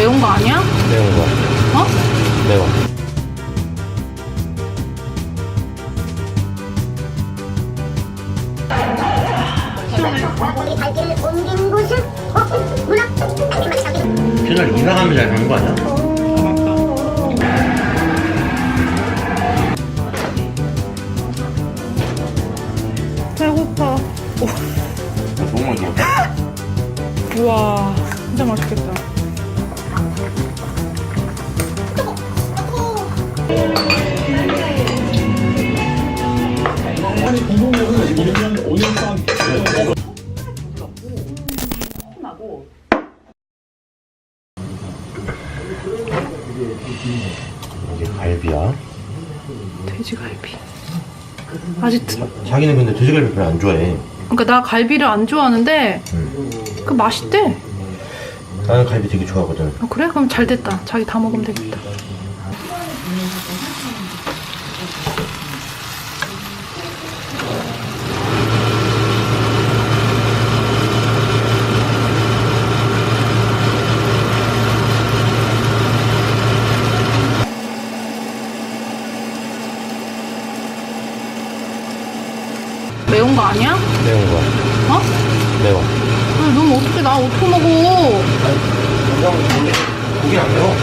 매운 거 아니야? 매운 거. 어? 매워. 어? 채널 이상하면 잘 가는 거 아니야? 배고파. 너무 많이 먹어. 우와, 진짜 맛있겠다. 이게 갈비야. 돼지갈비. 아직 드- 자기는 근데 돼지갈비 별로 안 좋아해. 그러니까 나 갈비를 안 좋아하는데 그 맛있대. 나는 갈비 되게 좋아하거든. 아, 그래? 그럼 잘 됐다. 자기 다 먹으면 되겠다. 거 아니야? 매운 거. 어? 매워. 아니, 넌 어떻게 나 어떻게 먹어? 고기 안 매워?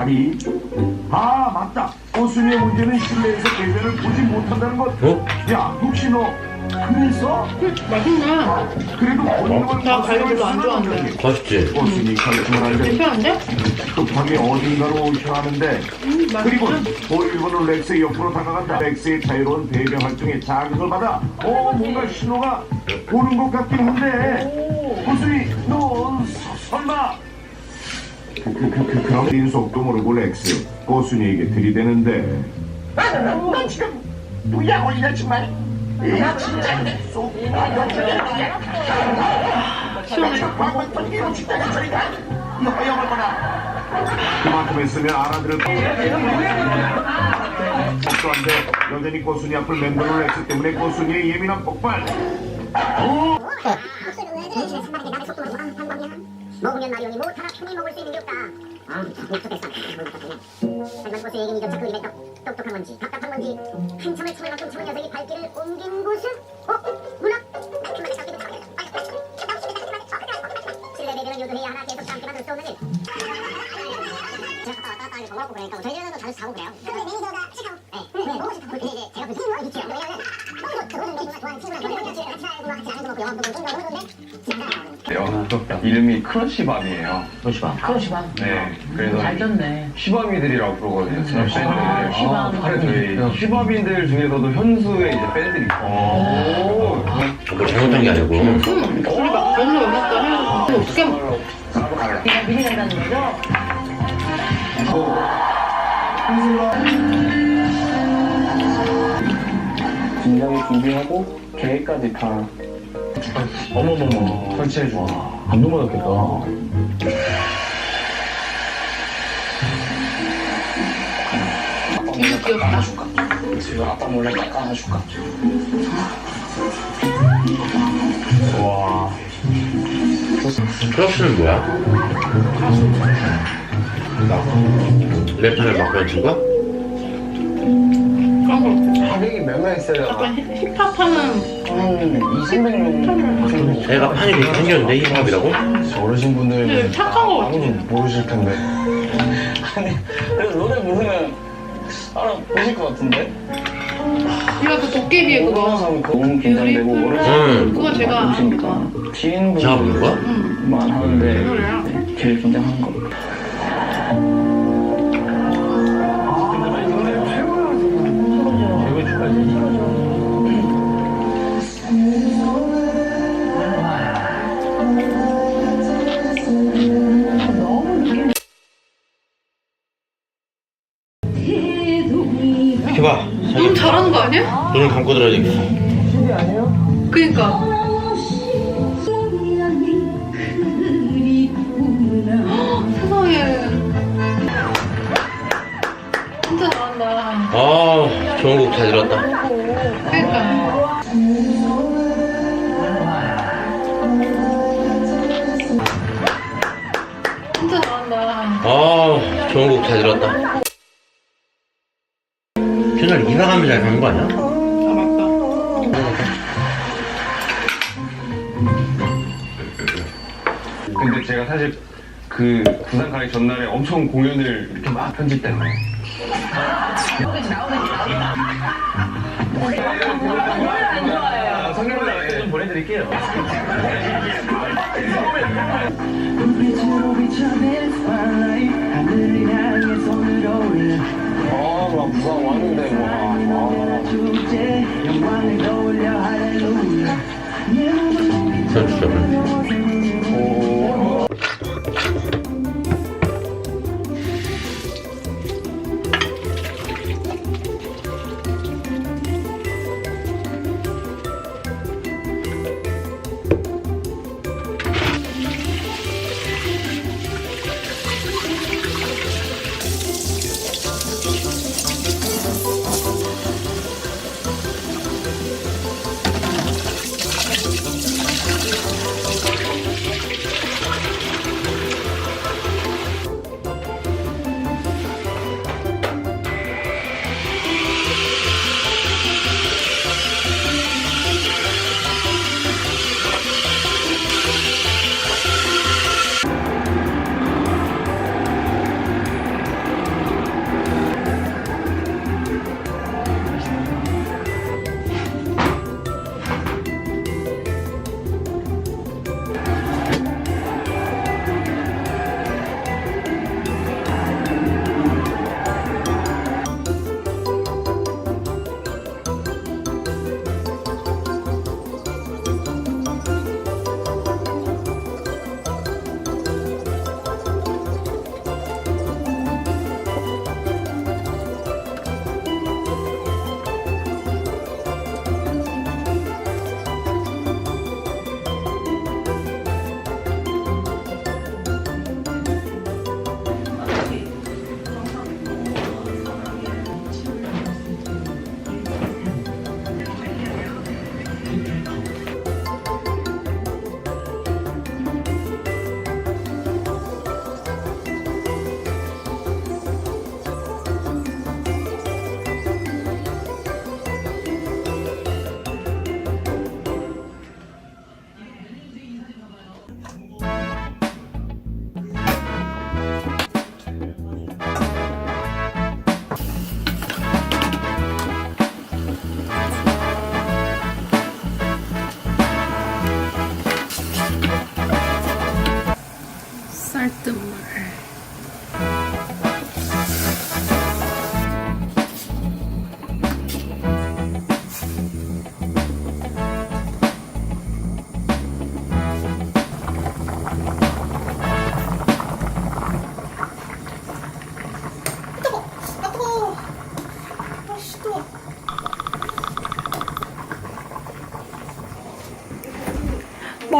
다리. 아 맞다. 오순이의 문제는 실내에서 대변을 보지 못한다는 것. 어? 야 혹시 너 그랬어? 맛있네. 그래도 본인은 나 갈비 별로 안 좋아하는데. 맛있지? 오순이 알려 괜찮은데? 급하게 어딘가로 오셔야 하는데 그리고 보일번호 렉스 옆으로 다가간다 렉스의 자유로운 배변 활동에 자극을 받아 어 뭔가 신호가 오는 것 같긴 한데 오순이 너 서- 설마 그, 그, 그, 그, 그럼 인속도 모르고 렉스 꼬순이에게 들이대는데. 너 지금 뭐야 걸리냐 정말 야 진짜 속 시원해 방금 터지기로 진짜 소리가 이거 허용을 거나. 그만큼 했으면 알아들을 법도 안돼 여전히 꼬순이 앞을 맴도는 렉스 때문에 꼬순이의 예민한 폭발 먹으면 마리오니 못하나 편히 먹을 수 있는 게 없다. 아, 못하겠어. 하지만 고수에게 이조차 그 입에 똑, 똑똑한 건지 답답한 건지 한참을 참을 만큼 참은 녀석이 발길을 옮긴 곳은 어? 문학? 실내 배변은 요도해야 하나 계속 잠기만 둘수 없는 일. 제가 갔다 왔다 갔다 하니 고맙고 그러니까 저희 집에도 자주 자고 그래요. 그런데 매니저가 싫다고? 네. 네. 너무 싫다고. 근데 이제 제가 그 친구가 있죠. 왜냐면 너무. 좋아하는 친구랑 같이 막 같이 안 해도 먹고 영화 보고 그런 거 그런데 요 이름이 크러쉬밤이에요. 그렇지마. 크러쉬밤. 네. 그래서 잘 졌네. 휘밤이들이라고 부르거든요. 저희 아, 밴드들. 휘밤. 그래서 저희 휘밤인들 중에서도 현수의 이제 밴들이 있어요. 뭐 잘못한 게 아니고. 우리가 얼마까 해? 어떻게 먹어? 그냥 미리 간다는 거죠? 분량을 준비하고 계획까지 다 어머머머. 설치해줘 감동 받았겠다. 이거 깔아줄까? 지금 아빠 몰래 깎아줄까? 와. 크러쉬는 뭐야? 랩을 막 그런 친 명 있어요 약간 힙- 힙합하는 한 2, 300명 정도. 애가 판이 그렇게 생겼는데 힙합이라고? 어르신 분들 네, 착한 거 같아. 아무도 모르실 텐데. 아니, 그래서 노래 부르면 알아 보실 것 같은데? 이거 그 도깨비의 그거. 항상 너무 긴장되고 음. 어르신 그거 제가 보시니까 뒤에 제가 부른 거야? 분들만 하는데 노래야? 네, 제일 긴장하는 거. 눈을 감고 들어야. 그니까. 헉, 세상에. 진짜 잘한다. 아, 좋은 곡 잘 들었다. 그니까. 진짜 잘한다. 아, 좋은 곡 잘 들었다. 채널 이사 가면 잘 가는 거 아니야? 근데 제가 사실 그 부산 가기 전날에 엄청 공연을 이렇게 막 편집 때문에 보내드릴게요. 아, 막 부산 왔는데 뭐. 아, 저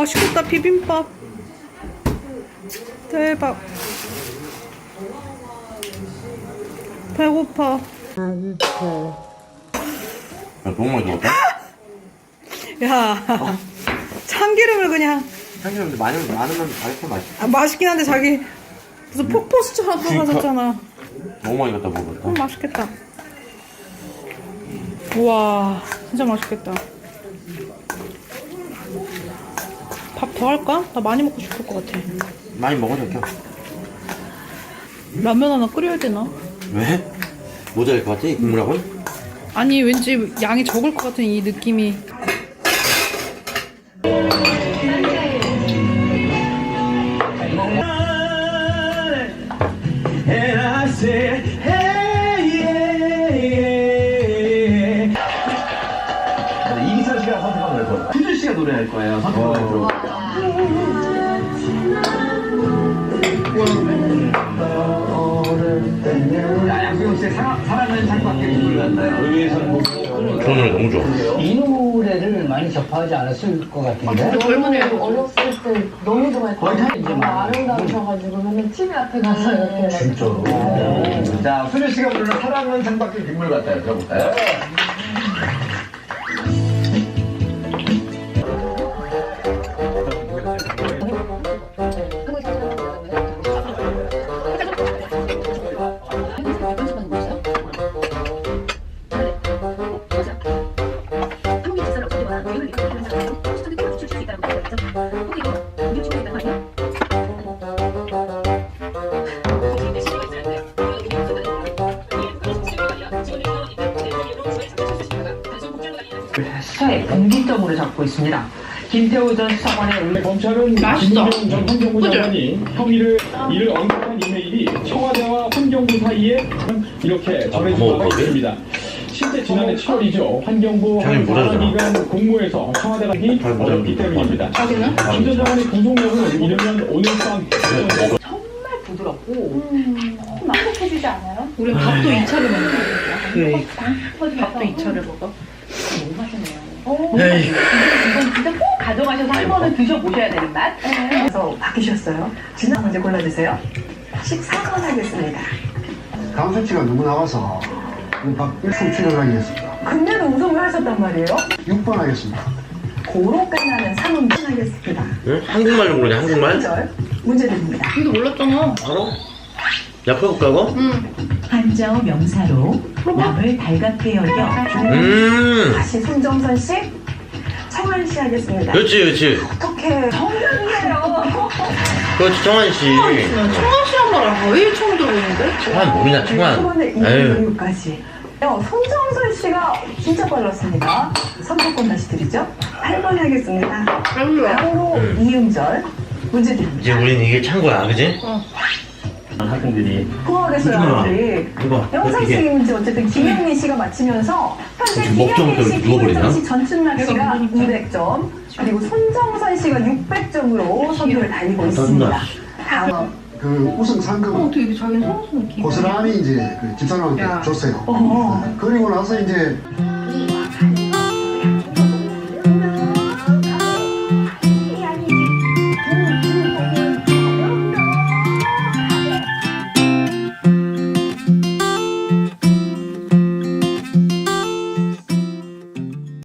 맛있겠다 비빔밥. 대박. 배고파. 야, 너무 많이 들었다? 야 참기름을 그냥. 참기름 많으면, 많으면 맛있어, 맛있어. 아, 맛있긴 한데 자기 무슨 폭포수처럼 쏟아졌잖아. 너무 많이 갖다 먹었다. 음, 맛있겠다. 우와 진짜 맛있겠다 밥 더 할까? 나 많이 먹고 싶을 것 같아. 많이 먹어도 켜. 라면 하나 끓여야 되나? 왜? 모자랄 것 같아? 이 국물하고? 아니 왠지 양이 적을 것 같은 이 느낌이. 저 노래 너무 좋아. 이 노래를 많이 접하지 않았을 것 같은데. 젊은 애 어렸을 때 너무 좋아했거든요. 거의 다 이제 너무 아름다우셔가지고 맨날 TV 앞에 가서 이렇게 진짜로. 자, 수준 씨가 부르는 사랑은 장밖에 국물 같아요. 들어볼까요? 수사에 공기점으로 잡고 있습니다. 김태우 전 수사관의 을 검찰은 맛있어. 김기현 전 환경부 그죠? 장관이 혐의를 이를 언급한 이메일이 청와대와 환경부 사이에 이렇게 전해진 뭐, 바가? 있습니다. 실제 지난해 7월이죠. 환경부 형님 모자르잖아. 기관 공모에서 청와대가 이잘 모자르- 어렵기 때문입니다. 자기는? 김 전 장관의 구속력은 이르면 오늘 밤 정말 부드럽고 행복해지지 않아요? 우리 밥도 2차를 먹는 거야. 밥도 2차를 먹어. 너무 맛있네요. 이건 진짜 꼭 가져가셔서 한 번은 드셔보셔야 되는 맛. 그래서 바뀌셨어요. 지난 문제 골라주세요. 14번 하겠습니다. 강수 씨가 누구 나와서 박 1품 출연을 하겠습니다. 근데도 우승을 하셨단 말이에요? 6번 하겠습니다. 고로 끝나는 3문 하겠습니다. 응? 한국말로 그러냐, 한국말? 3절 문제 드립니다. 이거 몰랐잖아. 알아? 옆에 볼까고? 한자어 명사로 남을 달갑게 여겨 음. 다시 손정선 씨, 청한 씨 하겠습니다. 그렇지, 그렇지. 어떻게 정답이에요? 그렇지, 청한 씨. 난 청아 씨란 말을 아예 처음 들어보는데? 청한 모르냐, 청한. 초반에. 2등까지. 손정선 씨가 진짜 빨랐습니다. 선택권 다시 드리죠. 8번 하겠습니다. 바로 음. 이음절 문제 드립니다. 이제 우린 이게 찬 거야, 그지? 학생들이 이거. 아직. 이거. 영상 이게. 씨 문제 어쨌든 김영민 씨가 맞히면서 현재 지금 먹자마자 김영민 씨? 김은정 씨, 전춘락 씨가 배가 200점, 그리고 손정선 씨가 600점으로 선두를 달리고 있습니다. 다음. 그 우승 상금 어떻게 이렇게 자기는 성수 느낌? 고스란히 이제 그 집사람한테 야. 줬어요. 어. 그리고 나서 이제